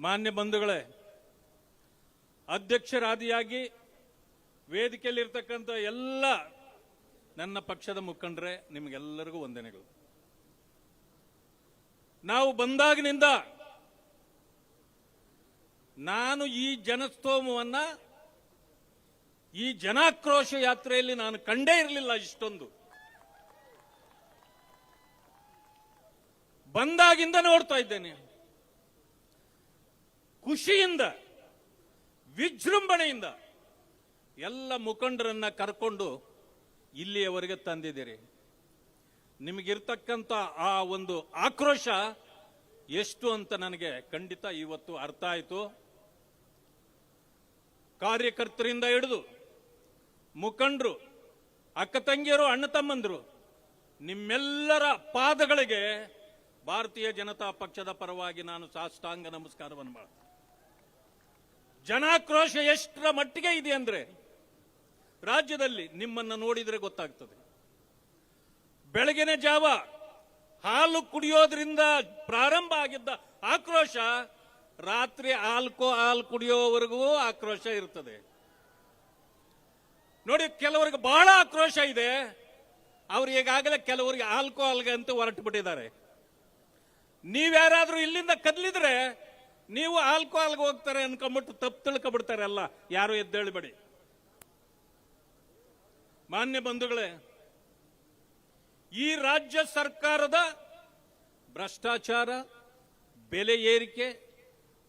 ಮಾನ್ಯ ಬಂಧುಗಳೇ, ಅಧ್ಯಕ್ಷರಾದಿಯಾಗಿ ವೇದಿಕೆಯಲ್ಲಿರ್ತಕ್ಕಂಥ ಎಲ್ಲ ನನ್ನ ಪಕ್ಷದ ಮುಖಂಡರೇ, ನಿಮಗೆಲ್ಲರಿಗೂ ವಂದನೆಗಳು. ನಾವು ಬಂದಾಗಿನಿಂದ ನಾನು ಈ ಜನಸ್ತೋಮವನ್ನ, ಈ ಜನಾಕ್ರೋಶ ಯಾತ್ರೆಯಲ್ಲಿ ನಾನು ಕಂಡೇ ಇರಲಿಲ್ಲ ಇಷ್ಟೊಂದು. ಬಂದಾಗಿಂದ ನೋಡ್ತಾ ಇದ್ದೇನೆ. ಖುಷಿಯಿಂದ, ವಿಜೃಂಭಣೆಯಿಂದ ಎಲ್ಲ ಮುಖಂಡರನ್ನ ಕರ್ಕೊಂಡು ಇಲ್ಲಿಯವರೆಗೆ ತಂದಿದ್ದೀರಿ. ನಿಮಗಿರ್ತಕ್ಕಂಥ ಆ ಒಂದು ಆಕ್ರೋಶ ಎಷ್ಟು ಅಂತ ನನಗೆ ಖಂಡಿತ ಇವತ್ತು ಅರ್ಥ ಆಯಿತು. ಕಾರ್ಯಕರ್ತರಿಂದ ಹಿಡಿದು ಮುಖಂಡರು, ಅಕ್ಕ ತಂಗಿಯರು, ಅಣ್ಣ ತಮ್ಮಂದರು, ನಿಮ್ಮೆಲ್ಲರ ಪಾದಗಳಿಗೆ ಭಾರತೀಯ ಜನತಾ ಪಕ್ಷದ ಪರವಾಗಿ ನಾನು ಸಾಷ್ಟಾಂಗ ನಮಸ್ಕಾರವನ್ನು ಮಾಡ್ತೀನಿ. ಜನಾಕ್ರೋಶ ಎಷ್ಟರ ಮಟ್ಟಿಗೆ ಇದೆ ಅಂದ್ರೆ ರಾಜ್ಯದಲ್ಲಿ ನಿಮ್ಮನ್ನ ನೋಡಿದರೆ ಗೊತ್ತಾಗ್ತದೆ. ಬೆಳಗಿನ ಜಾವ ಹಾಲು ಕುಡಿಯೋದ್ರಿಂದ ಪ್ರಾರಂಭ ಆಗಿದ್ದ ಆಕ್ರೋಶ ರಾತ್ರಿ ಆಲ್ಕೋ ಹಾಲು ಕುಡಿಯೋವರೆಗೂ ಆಕ್ರೋಶ ಇರ್ತದೆ. ನೋಡಿ, ಕೆಲವರಿಗೆ ಬಹಳ ಆಕ್ರೋಶ ಇದೆ. ಅವ್ರು ಈಗಾಗಲೇ ಕೆಲವರಿಗೆ ಆಲ್ಕೋಹಾಲ್ಗೆ ಅಂತ ಹೊರಟು ಬಿಟ್ಟಿದ್ದಾರೆ ನೀವ್ಯಾರಾದ್ರೂ ಇಲ್ಲಿಂದ ಕದ್ಲಿದ್ರೆ ನೀವು ಆಲ್ಕೋಹಾಲ್ಗೆ ಹೋಗ್ತಾರೆ ಅನ್ಕೊಂಬಿಟ್ಟು ತಪ್ಪು ತಿಳ್ಕೊಬಿಡ್ತಾರೆ ಅಲ್ಲ ಯಾರು ಎದ್ದೇಳಬೇಡಿ ಮಾನ್ಯ ಬಂಧುಗಳೇ, ಈ ರಾಜ್ಯ ಸರ್ಕಾರದ ಭ್ರಷ್ಟಾಚಾರ, ಬೆಲೆ ಏರಿಕೆ,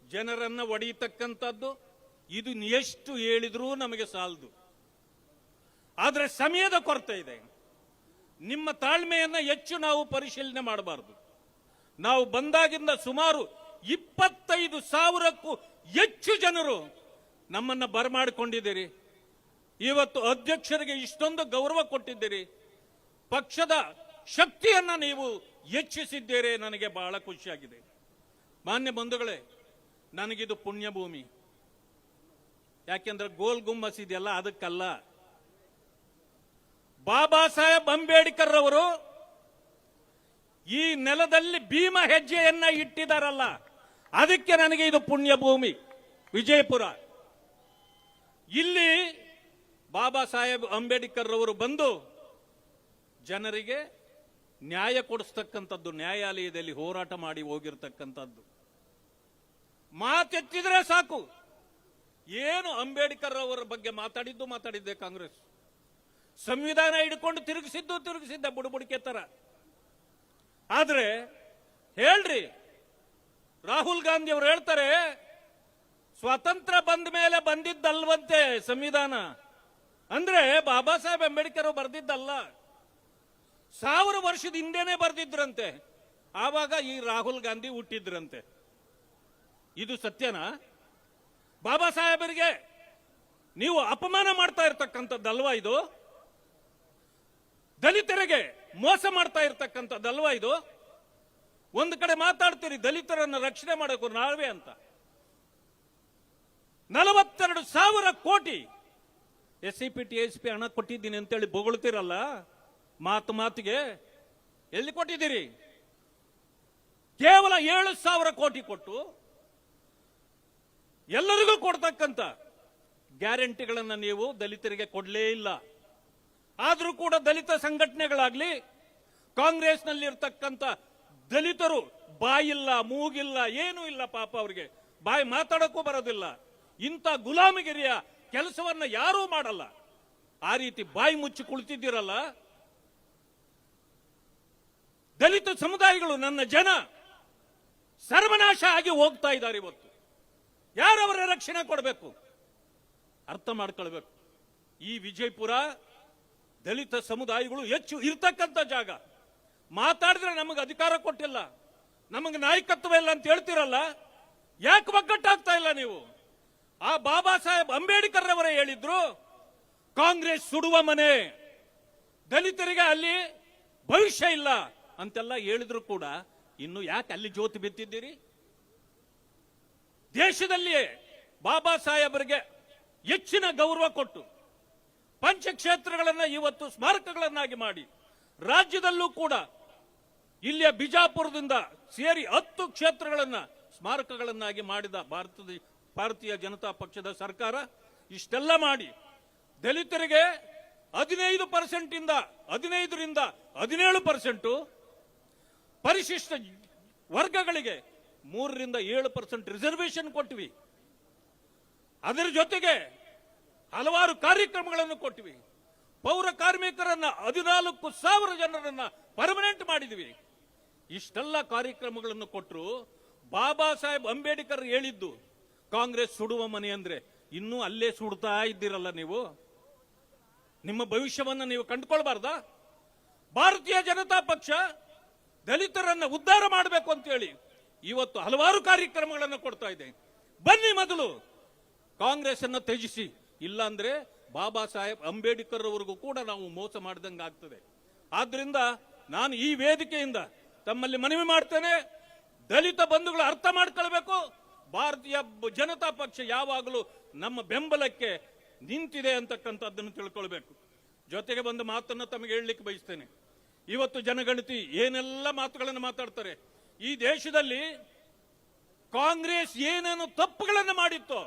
ಜನರನ್ನ ಒಡೆಯತಕ್ಕಂಥದ್ದು, ಇದು ಎಷ್ಟು ಹೇಳಿದ್ರೂ ನಮಗೆ ಸಾಲದು. ಆದರೆ ಸಮಯದ ಕೊರತೆ ಇದೆ. ನಿಮ್ಮ ತಾಳ್ಮೆಯನ್ನ ಹೆಚ್ಚು ನಾವು ಪರಿಶೀಲನೆ ಮಾಡಬಾರದು. ನಾವು ಬಂದಾಗಿಂದ ಸುಮಾರು ಇಪ್ಪತ್ತೈದು ಸಾವಿರಕ್ಕೂ ಹೆಚ್ಚು ಜನರು ನಮ್ಮನ್ನ ಬರಮಾಡಿಕೊಂಡಿದ್ದೀರಿ. ಇವತ್ತು ಅಧ್ಯಕ್ಷರಿಗೆ ಇಷ್ಟೊಂದು ಗೌರವ ಕೊಟ್ಟಿದ್ದೀರಿ. ಪಕ್ಷದ ಶಕ್ತಿಯನ್ನ ನೀವು ಹೆಚ್ಚಿಸಿದ್ದೀರಿ ನನಗೆ ಬಹಳ ಖುಷಿಯಾಗಿದೆ. ಮಾನ್ಯ ಬಂಧುಗಳೇ, ನನಗಿದು ಪುಣ್ಯಭೂಮಿ. ಯಾಕೆಂದ್ರೆ ಗೋಲ್ ಗುಮ್ಮಸ್ ಇದೆಯಲ್ಲ, ಅದಕ್ಕಲ್ಲ. ಬಾಬಾ ಸಾಹೇಬ್ ಅಂಬೇಡ್ಕರ್ ಅವರು ಈ ನೆಲದಲ್ಲಿ ಭೀಮ ಹೆಜ್ಜೆಯನ್ನ ಇಟ್ಟಿದಾರಲ್ಲ. ಅದಕ್ಕೆ ನನಗೆ ಇದು ಪುಣ್ಯ ಭೂಮಿ ವಿಜಯಪುರ. ಇಲ್ಲಿ ಬಾಬಾ ಸಾಹೇಬ್ ಅಂಬೇಡ್ಕರ್ ಅವರು ಬಂದು ಜನರಿಗೆ ನ್ಯಾಯ ಕೊಡಿಸ್ತಕ್ಕಂಥದ್ದು, ನ್ಯಾಯಾಲಯದಲ್ಲಿ ಹೋರಾಟ ಮಾಡಿ ಹೋಗಿರ್ತಕ್ಕಂಥದ್ದು. ಮಾತೆತ್ತಿದ್ರೆ ಸಾಕು. ಏನು ಅಂಬೇಡ್ಕರ್ ಅವರ ಬಗ್ಗೆ ಮಾತಾಡಿದ್ದು ಮಾತಾಡಿದ್ದೆ ಕಾಂಗ್ರೆಸ್. ಸಂವಿಧಾನ ಹಿಡ್ಕೊಂಡು ತಿರುಗಿಸಿದ್ದು ತಿರುಗಿಸಿದ್ದ, ಬುಡಬುಡಿಕೆ ತರ. ಆದ್ರೆ ಹೇಳ್ರಿ ರಾಹುಲ್ ಗಾಂಧಿ ಅವರು ಹೇಳ್ತಾರೆ, ಸ್ವಾತಂತ್ರ್ಯ ಬಂದ ಮೇಲೆ ಬಂದಿದ್ದಲ್ವಂತೆ ಸಂವಿಧಾನ. ಅಂದ್ರೆ ಬಾಬಾ ಸಾಹೇಬ್ ಅಂಬೇಡ್ಕರ್ ಬರ್ದಿದ್ದಲ್ಲ. ಸಾವಿರ ವರ್ಷದ ಹಿಂದೆನೆ ಬರ್ದಿದ್ರಂತೆ. ಆವಾಗ ಈ ರಾಹುಲ್ ಗಾಂಧಿ ಹುಟ್ಟಿದ್ರಂತೆ. ಇದು ಸತ್ಯನಾ? ಬಾಬಾ ಸಾಹೇಬರಿಗೆ ನೀವು ಅಪಮಾನ ಮಾಡ್ತಾ ಇರ್ತಕ್ಕಂಥದ್ದಲ್ವಾ ಇದು? ದಲಿತರಿಗೆ ಮೋಸ ಮಾಡ್ತಾ ಇರ್ತಕ್ಕಂಥದ್ದಲ್ವಾ ಇದು? ಒಂದು ಕಡೆ ಮಾತಾಡ್ತೀರಿ, ದಲಿತರನ್ನು ರಕ್ಷಣೆ ಮಾಡಬೇಕು ನಾವೇ ಅಂತ. ನಲವತ್ತೆರಡು ಸಾವಿರ ಕೋಟಿ. S C P T, S P ಹಣ ಕೊಟ್ಟಿದ್ದೀನಿ ಅಂತೇಳಿ ಬೊಗಳ್ತಿರಲ್ಲ? ಮಾತು ಮಾತಿಗೆ ಎಲ್ಲಿ ಕೊಟ್ಟಿದ್ದೀರಿ? ಕೇವಲ ಏಳು ಸಾವಿರ ಕೋಟಿ ಕೊಟ್ಟು ಎಲ್ಲರಿಗೂ ಕೊಡ್ತಕ್ಕಂಥ ಗ್ಯಾರಂಟಿಗಳನ್ನ ನೀವು ದಲಿತರಿಗೆ ಕೊಡಲೇ ಇಲ್ಲ. ಆದರೂ ಕೂಡ ದಲಿತ ಸಂಘಟನೆಗಳಾಗ್ಲಿ ಕಾಂಗ್ರೆಸ್ನಲ್ಲಿ ಇರ್ತಕ್ಕಂಥ ದಲಿತರು ಬಾಯಿಲ್ಲ, ಮೂಗಿಲ್ಲ, ಏನೂ ಇಲ್ಲ ಪಾಪ ಅವರಿಗೆ. ಬಾಯಿ ಮಾತಾಡಕ್ಕೂ ಬರೋದಿಲ್ಲ. ಇಂಥ ಗುಲಾಮಗಿರಿಯ ಕೆಲಸವನ್ನ ಯಾರೂ ಮಾಡಲ್ಲ. ಆ ರೀತಿ ಬಾಯಿ ಮುಚ್ಚಿ ಕುಳಿತಿದ್ದೀರಲ್ಲ? ದಲಿತ ಸಮುದಾಯಗಳು ನನ್ನ ಜನ ಸರ್ವನಾಶ ಆಗಿ ಹೋಗ್ತಾ ಇದ್ದಾರೆ ಇವತ್ತು. ಯಾರವರ ರಕ್ಷಣೆ ಕೊಡಬೇಕು? ಅರ್ಥ ಮಾಡ್ಕೊಳ್ಬೇಕು. ಈ ವಿಜಯಪುರ ದಲಿತ ಸಮುದಾಯಗಳು ಹೆಚ್ಚು ಇರ್ತಕ್ಕಂಥ ಜಾಗ. ಮಾತಾಡಿದ್ರೆ ನಮಗೆ ಅಧಿಕಾರ ಕೊಟ್ಟಿಲ್ಲ. ನಮಗೆ ನಾಯಕತ್ವ ಇಲ್ಲ ಅಂತ ಹೇಳ್ತಿರಲ್ಲ, ಯಾಕೆ ಒಗ್ಗಟ್ಟಾಗ್ತಾ ಇಲ್ಲ ನೀವು? ಆ ಬಾಬಾ ಸಾಹೇಬ್ ಅಂಬೇಡ್ಕರ್ ಅವರೇ ಹೇಳಿದ್ರು, ಕಾಂಗ್ರೆಸ್ ಸುಡುವ ಮನೆ, ದಲಿತರಿಗೆ ಅಲ್ಲಿ ಭವಿಷ್ಯ ಇಲ್ಲ ಅಂತೆಲ್ಲ ಹೇಳಿದ್ರು ಕೂಡ. ಇನ್ನು ಯಾಕೆ ಅಲ್ಲಿ ಜ್ಯೋತಿ ಬಿತ್ತಿದ್ದೀರಿ? ದೇಶದಲ್ಲಿಯೇ ಬಾಬಾ ಸಾಹೇಬರಿಗೆ ಹೆಚ್ಚಿನ ಗೌರವ ಕೊಟ್ಟು, ಪಂಚಕ್ಷೇತ್ರಗಳನ್ನ ಇವತ್ತು ಸ್ಮಾರಕಗಳನ್ನಾಗಿ ಮಾಡಿ ರಾಜ್ಯದಲ್ಲೂ ಕೂಡ ಇಲ್ಲಿಯ ಬಿಜಾಪುರದಿಂದ ಸೇರಿ ಹತ್ತು ಕ್ಷೇತ್ರಗಳನ್ನು ಸ್ಮಾರಕಗಳನ್ನಾಗಿ ಮಾಡಿದ ಭಾರತದ ಭಾರತೀಯ ಜನತಾ ಪಕ್ಷದ ಸರ್ಕಾರ, ಇಷ್ಟೆಲ್ಲ ಮಾಡಿ ದಲಿತರಿಗೆ ಹದಿನೈದು ಪರ್ಸೆಂಟ್ ಇಂದ ಹದಿನೈದರಿಂದ ಹದಿನೇಳು ಪರ್ಸೆಂಟು ಪರಿಶಿಷ್ಟ ವರ್ಗಗಳಿಗೆ ಮೂರರಿಂದ ಏಳು ಪರ್ಸೆಂಟ್ ರಿಸರ್ವೇಶನ್ ಕೊಟ್ವಿ. ಅದರ ಜೊತೆಗೆ ಹಲವಾರು ಕಾರ್ಯಕ್ರಮಗಳನ್ನು ಕೊಟ್ವಿ. ಪೌರ ಕಾರ್ಮಿಕರನ್ನ ಹದಿನಾಲ್ಕು ಸಾವಿರ ಜನರನ್ನ ಪರ್ಮನೆಂಟ್ ಮಾಡಿದ್ವಿ. ಇಷ್ಟೆಲ್ಲ ಕಾರ್ಯಕ್ರಮಗಳನ್ನು ಕೊಟ್ಟರು ಬಾಬಾ ಸಾಹೇಬ್ ಅಂಬೇಡ್ಕರ್ ಹೇಳಿದ್ದು, ಕಾಂಗ್ರೆಸ್ ಸುಡುವ ಮನೆ ಅಂದ್ರೆ ಇನ್ನೂ ಅಲ್ಲೇ ಸುಡ್ತಾ ಇದ್ದೀರಲ್ಲ ನೀವು? ನಿಮ್ಮ ಭವಿಷ್ಯವನ್ನ ನೀವು ಕಂಡುಕೊಳ್ಬಾರ್ದ? ಭಾರತೀಯ ಜನತಾ ಪಕ್ಷ ದಲಿತರನ್ನ ಉದ್ಧಾರ ಮಾಡಬೇಕು ಅಂತೇಳಿ ಇವತ್ತು ಹಲವಾರು ಕಾರ್ಯಕ್ರಮಗಳನ್ನು ಕೊಡ್ತಾ ಇದೆ. ಬನ್ನಿ ಮೊದಲು ಕಾಂಗ್ರೆಸ್ ಅನ್ನು ತ್ಯಜಿಸಿ. ಇಲ್ಲಾಂದ್ರೆ ಬಾಬಾ ಸಾಹೇಬ್ ಅಂಬೇಡ್ಕರ್ ಅವರಿಗೂ ಕೂಡ ನಾವು ಮೋಸ ಮಾಡಿದಂಗೆ ಆಗ್ತದೆ. ಆದ್ರಿಂದ ನಾನು ಈ ವೇದಿಕೆಯಿಂದ ತಮ್ಮಲ್ಲಿ ಮನವಿ ಮಾಡ್ತೇನೆ. ದಲಿತ ಬಂಧುಗಳು ಅರ್ಥ ಮಾಡ್ಕೊಳ್ಬೇಕು. ಭಾರತೀಯ ಜನತಾ ಪಕ್ಷ ಯಾವಾಗಲೂ ನಮ್ಮ ಬೆಂಬಲಕ್ಕೆ ನಿಂತಿದೆ ಅಂತಕ್ಕಂಥದ್ದನ್ನು ತಿಳ್ಕೊಳ್ಬೇಕು. ಜೊತೆಗೆ ಬಂದು ಮಾತನ್ನು ತಮಗೆ ಹೇಳಲಿಕ್ಕೆ ಬಯಸ್ತೇನೆ. ಇವತ್ತು ಜನಗಣತಿ ಏನೆಲ್ಲ ಮಾತುಗಳನ್ನು ಮಾತಾಡ್ತಾರೆ. ಈ ದೇಶದಲ್ಲಿ ಕಾಂಗ್ರೆಸ್ ಏನೇನು ತಪ್ಪುಗಳನ್ನು ಮಾಡಿತ್ತೋ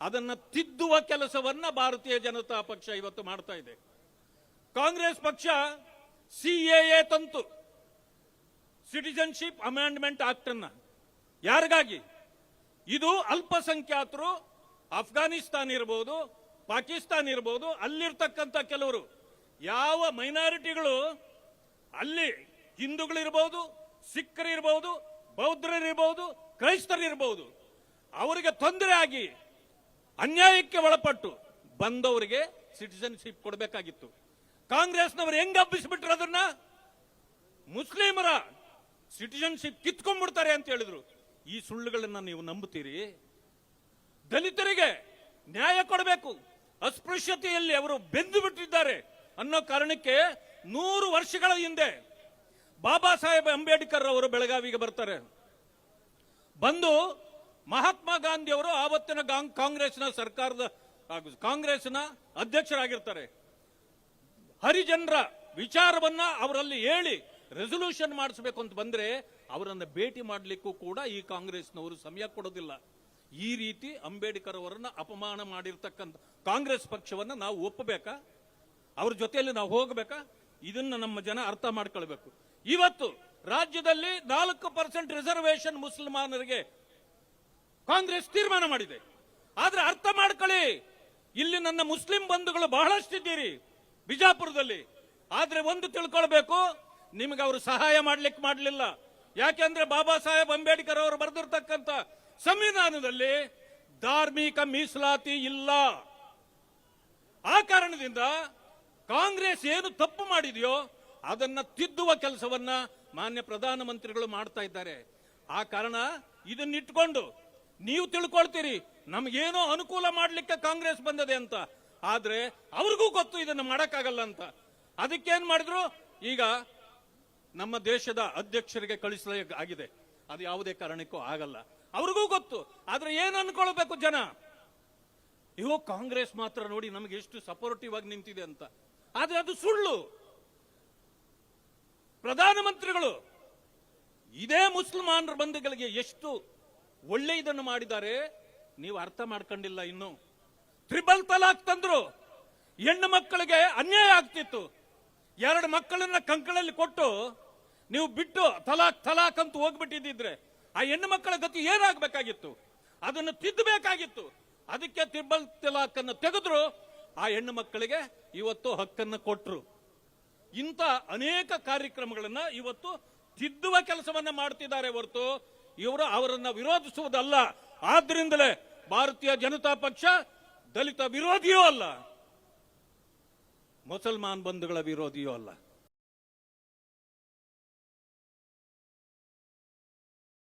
ಅದನ್ನ ತಿದ್ದುವ ಕೆಲಸವನ್ನ ಭಾರತೀಯ ಜನತಾ ಪಕ್ಷ ಇವತ್ತು ಮಾಡ್ತಾ ಇದೆ. ಕಾಂಗ್ರೆಸ್ ಪಕ್ಷ ಸಿಎಎ ತಂತು. ಸಿಟಿಜನ್ಶಿಪ್ ಅಮೆಂಡ್ಮೆಂಟ್ ಆಕ್ಟ್ ಅನ್ನ. ಯಾರಿಗಾಗಿ? ಇದು ಅಲ್ಪಸಂಖ್ಯಾತರು, ಅಫ್ಘಾನಿಸ್ತಾನ್ ಇರ್ಬೋದು, ಪಾಕಿಸ್ತಾನ್ ಇರ್ಬೋದು, ಅಲ್ಲಿರ್ತಕ್ಕಂಥ ಕೆಲವರು. ಯಾವ ಮೈನಾರಿಟಿಗಳು? ಅಲ್ಲಿ ಹಿಂದೂಗಳಿರ್ಬೋದು, ಸಿಖ್ಖರಿರ್ಬೋದು, ಬೌದ್ಧರಿರ್ಬೋದು, ಕ್ರೈಸ್ತರಿರ್ಬೋದು. ಅವರಿಗೆ ತೊಂದರೆ ಆಗಿ ಅನ್ಯಾಯಕ್ಕೆ ಒಳಪಟ್ಟು ಬಂದವರಿಗೆ ಸಿಟಿಸನ್ಶಿಪ್ ಕೊಡಬೇಕಾಗಿತ್ತು. ಕಾಂಗ್ರೆಸ್ನವರು ಹೆಂಗ್ ಹಬ್ಬಿಸ್ಬಿಟ್ರು ಅದನ್ನ ಮುಸ್ಲಿಮರ ಸಿಟಿಸನ್ಶಿಪ್ ಕಿತ್ಕೊಂಡ್ಬಿಡ್ತಾರೆ ಅಂತ ಹೇಳಿದ್ರು. ಈ ಸುಳ್ಳುಗಳನ್ನ ನೀವು ನಂಬುತ್ತೀರಿ? ದಲಿತರಿಗೆ ನ್ಯಾಯ ಕೊಡಬೇಕು. ಅಸ್ಪೃಶ್ಯತೆಯಲ್ಲಿ ಅವರು ಬೆಂದು ಬಿಟ್ಟಿದ್ದಾರೆ ಅನ್ನೋ ಕಾರಣಕ್ಕೆ ನೂರು ವರ್ಷಗಳ ಹಿಂದೆ ಬಾಬಾ ಸಾಹೇಬ್ ಅಂಬೇಡ್ಕರ್ ಅವರು ಬೆಳಗಾವಿಗೆ ಬರ್ತಾರೆ. ಬಂದು ಮಹಾತ್ಮ ಗಾಂಧಿಯವರು ಆವತ್ತಿನ ಕಾಂಗ್ರೆಸ್ನ ಸರ್ಕಾರದ ಕಾಂಗ್ರೆಸ್ನ ಅಧ್ಯಕ್ಷರಾಗಿರ್ತಾರೆ. ಹರಿಜನರ ವಿಚಾರವನ್ನ ಅವರಲ್ಲಿ ಹೇಳಿ ರೆಸೊಲ್ಯೂಷನ್ ಮಾಡಿಸ್ಬೇಕು ಅಂತ ಬಂದ್ರೆ ಅವರನ್ನು ಭೇಟಿ ಮಾಡಲಿಕ್ಕೂ ಕೂಡ ಈ ಕಾಂಗ್ರೆಸ್ನವರು ಸಮಯ ಕೊಡೋದಿಲ್ಲ. ಈ ರೀತಿ ಅಂಬೇಡ್ಕರ್ ಅವರನ್ನ ಅಪಮಾನ ಮಾಡಿರ್ತಕ್ಕಂಥ ಕಾಂಗ್ರೆಸ್ ಪಕ್ಷವನ್ನ ನಾವು ಒಪ್ಪಬೇಕಾ? ಅವ್ರ ಜೊತೆಯಲ್ಲಿ ನಾವು ಹೋಗಬೇಕಾ? ಇದನ್ನ ನಮ್ಮ ಜನ ಅರ್ಥ ಮಾಡ್ಕೊಳ್ಬೇಕು. ಇವತ್ತು ರಾಜ್ಯದಲ್ಲಿ ನಾಲ್ಕು ಪರ್ಸೆಂಟ್ ರಿಸರ್ವೇಶನ್ ಮುಸಲ್ಮಾನರಿಗೆ ಕಾಂಗ್ರೆಸ್ ತೀರ್ಮಾನ ಮಾಡಿದೆ. ಆದ್ರೆ ಅರ್ಥ ಮಾಡ್ಕೊಳ್ಳಿ, ಇಲ್ಲಿ ನನ್ನ ಮುಸ್ಲಿಂ ಬಂಧುಗಳು ಬಹಳಷ್ಟಿದ್ದೀರಿ ಬಿಜಾಪುರದಲ್ಲಿ. ಆದ್ರೆ ಒಂದು ತಿಳ್ಕೊಳ್ಬೇಕು, ನಿಮಗೆ ಅವರು ಸಹಾಯ ಮಾಡ್ಲಿಕ್ಕೆ ಮಾಡಲಿಲ್ಲ. ಯಾಕೆಂದ್ರೆ ಬಾಬಾ ಸಾಹೇಬ್ ಅಂಬೇಡ್ಕರ್ ಅವರು ಬರೆದಿರ್ತಕ್ಕಂಥ ಸಂವಿಧಾನದಲ್ಲಿ ಧಾರ್ಮಿಕ ಮೀಸಲಾತಿ ಇಲ್ಲ. ಆ ಕಾರಣದಿಂದ ಕಾಂಗ್ರೆಸ್ ಏನು ತಪ್ಪು ಮಾಡಿದೆಯೋ ಅದನ್ನ ತಿದ್ದುವ ಕೆಲಸವನ್ನ ಮಾನ್ಯ ಪ್ರಧಾನಮಂತ್ರಿಗಳು ಮಾಡ್ತಾ ಇದ್ದಾರೆ. ಆ ಕಾರಣ ಇದನ್ನಿಟ್ಕೊಂಡು ನೀವು ತಿಳ್ಕೊಳ್ತೀರಿ. ನಮಗೇನೋ ಅನುಕೂಲ ಮಾಡ್ಲಿಕ್ಕೆ ಕಾಂಗ್ರೆಸ್ ಬಂದದೆ ಅಂತ. ಆದ್ರೆ ಅವ್ರಿಗೂ ಗೊತ್ತು ಇದನ್ನು ಮಾಡಕ್ಕಾಗಲ್ಲ ಅಂತ. ಅದಕ್ಕೇನ್ ಮಾಡಿದ್ರು? ಈಗ ನಮ್ಮ ದೇಶದ ಅಧ್ಯಕ್ಷರಿಗೆ ಕಳಿಸಲ ಆಗಿದೆ ಅದು ಯಾವುದೇ ಕಾರಣಕ್ಕೂ ಆಗಲ್ಲ. ಅವ್ರಿಗೂ ಗೊತ್ತು. ಆದ್ರೆ ಏನ್ ಅನ್ಕೊಳ್ಬೇಕು ಜನ? ಅಯ್ಯೋ ಕಾಂಗ್ರೆಸ್ ಮಾತ್ರ ನೋಡಿ ನಮಗೆ ಎಷ್ಟು ಸಪೋರ್ಟಿವ್ ಆಗಿ ನಿಂತಿದೆ ಅಂತ. ಆದ್ರೆ ಅದು ಸುಳ್ಳು. ಪ್ರಧಾನಮಂತ್ರಿಗಳು, ಇದೇ ಮುಸಲ್ಮಾನರ ಬಂಧುಗಳಿಗೆ ಎಷ್ಟು ಒಳ್ಳೆಯದನ್ನು ಮಾಡಿದ್ದಾರೆ. ನೀವು ಅರ್ಥ ಮಾಡ್ಕೊಂಡಿಲ್ಲ ಇನ್ನು. ತ್ರಿಬಲ್ ತಲಾಕ್ ತಂದ್ರು. ಹೆಣ್ಣು ಮಕ್ಕಳಿಗೆ ಅನ್ಯಾಯ ಆಗ್ತಿತ್ತು. ಎರಡು ಮಕ್ಕಳನ್ನ ಕಂಕಳಲ್ಲಿ ಕೊಟ್ಟು ನೀವು ಬಿಟ್ಟು ತಲಾಕ್ ತಲಾಕ್ ಅಂತ ಹೋಗ್ಬಿಟ್ಟಿದ್ರೆ ಆ ಹೆಣ್ಣು ಮಕ್ಕಳ ಗತಿ ಏನಾಗಬೇಕಾಗಿತ್ತು? ಅದನ್ನು ತಿದ್ದಬೇಕಾಗಿತ್ತು. ಅದಕ್ಕೆ ತ್ರಿಬಲ್ ತಲಾಕ್ ಅನ್ನು ತೆಗೆದ್ರು. ಆ ಹೆಣ್ಣು ಮಕ್ಕಳಿಗೆ ಇವತ್ತು ಹಕ್ಕನ್ನು ಕೊಟ್ರು. ಇಂಥ ಅನೇಕ ಕಾರ್ಯಕ್ರಮಗಳನ್ನ ಇವತ್ತು ತಿದ್ದುವ ಕೆಲಸವನ್ನ ಮಾಡ್ತಿದ್ದಾರೆ ಹೊರತು ಇವರು ಅವರನ್ನ ವಿರೋಧಿಸುವುದಲ್ಲ. ಆದ್ರಿಂದಲೇ ಭಾರತೀಯ ಜನತಾ ಪಕ್ಷ ದಲಿತ ವಿರೋಧಿಯೂ ಅಲ್ಲ. ಮುಸಲ್ಮಾನ್ ಬಂಧುಗಳ ವಿರೋಧಿಯೂ ಅಲ್ಲ.